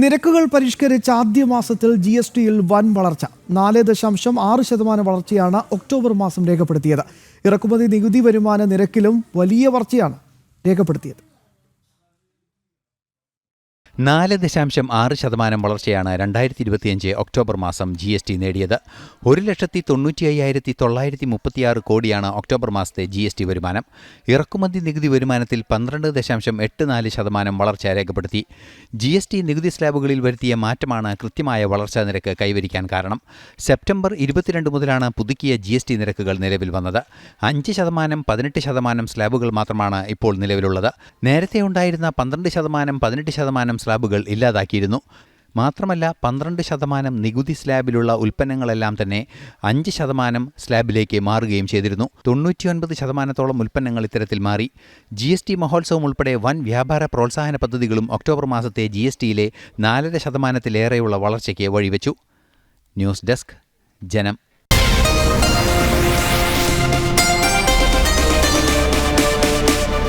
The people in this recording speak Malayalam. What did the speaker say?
നിരക്കുകൾ പരിഷ്കരിച്ച ആദ്യ മാസത്തിൽ ജി എസ് ടിയിൽ വൻ വളർച്ച. നാല് ദശാംശം ആറ് ശതമാനം വളർച്ചയാണ് ഒക്ടോബർ മാസം രേഖപ്പെടുത്തിയത്. ഇറക്കുമതി നികുതി വരുമാന നിരക്കിലും വലിയ വളർച്ചയാണ് രേഖപ്പെടുത്തിയത്. നാല് ദശാംശം ആറ് ശതമാനം വളർച്ചയാണ് രണ്ടായിരത്തി ഇരുപത്തിയഞ്ച് ഒക്ടോബർ മാസം ജി എസ് ടി നേടിയത്. ഒരു ലക്ഷത്തി തൊണ്ണൂറ്റി അയ്യായിരത്തി തൊള്ളായിരത്തി മുപ്പത്തിയാറ് കോടിയാണ് ഒക്ടോബർ മാസത്തെ ജി എസ് ടി വരുമാനം. ഇറക്കുമതി നികുതി വരുമാനത്തിൽ പന്ത്രണ്ട് ദശാംശം എട്ട് നാല് ശതമാനം വളർച്ച രേഖപ്പെടുത്തി. ജി എസ് ടി നികുതി സ്ലാബുകളിൽ വരുത്തിയ മാറ്റമാണ് കൃത്യമായ വളർച്ചാ നിരക്ക് കൈവരിക്കാൻ കാരണം. സെപ്റ്റംബർ ഇരുപത്തിരണ്ട് മുതലാണ് പുതുക്കിയ ജി എസ് ടി നിരക്കുകൾ നിലവിൽ വന്നത്. അഞ്ച് ശതമാനം പതിനെട്ട് ശതമാനം സ്ലാബുകൾ മാത്രമാണ് ഇപ്പോൾ നിലവിലുള്ളത്. നേരത്തെ ഉണ്ടായിരുന്ന പന്ത്രണ്ട് ശതമാനം പതിനെട്ട് ശതമാനം സ്ലാബുകൾ ഇല്ലാതാക്കിയിരുന്നു. മാത്രമല്ല പന്ത്രണ്ട് ശതമാനം നികുതി സ്ലാബിലുള്ള ഉൽപ്പന്നങ്ങളെല്ലാം തന്നെ അഞ്ച് ശതമാനം സ്ലാബിലേക്ക് മാറുകയും ചെയ്തിരുന്നു. തൊണ്ണൂറ്റിയൊൻപത് ശതമാനത്തോളം ഉൽപ്പന്നങ്ങൾ ഇത്തരത്തിൽ മാറി. ജി എസ് ടി മഹോത്സവം ഉൾപ്പെടെ വൻ വ്യാപാര പ്രോത്സാഹന പദ്ധതികളും ഒക്ടോബർ മാസത്തെ ജി എസ് ടിയിലെ നാലര ശതമാനത്തിലേറെയുള്ള വളർച്ചയ്ക്ക് വഴിവെച്ചു. ന്യൂസ് ഡെസ്ക് ജനം.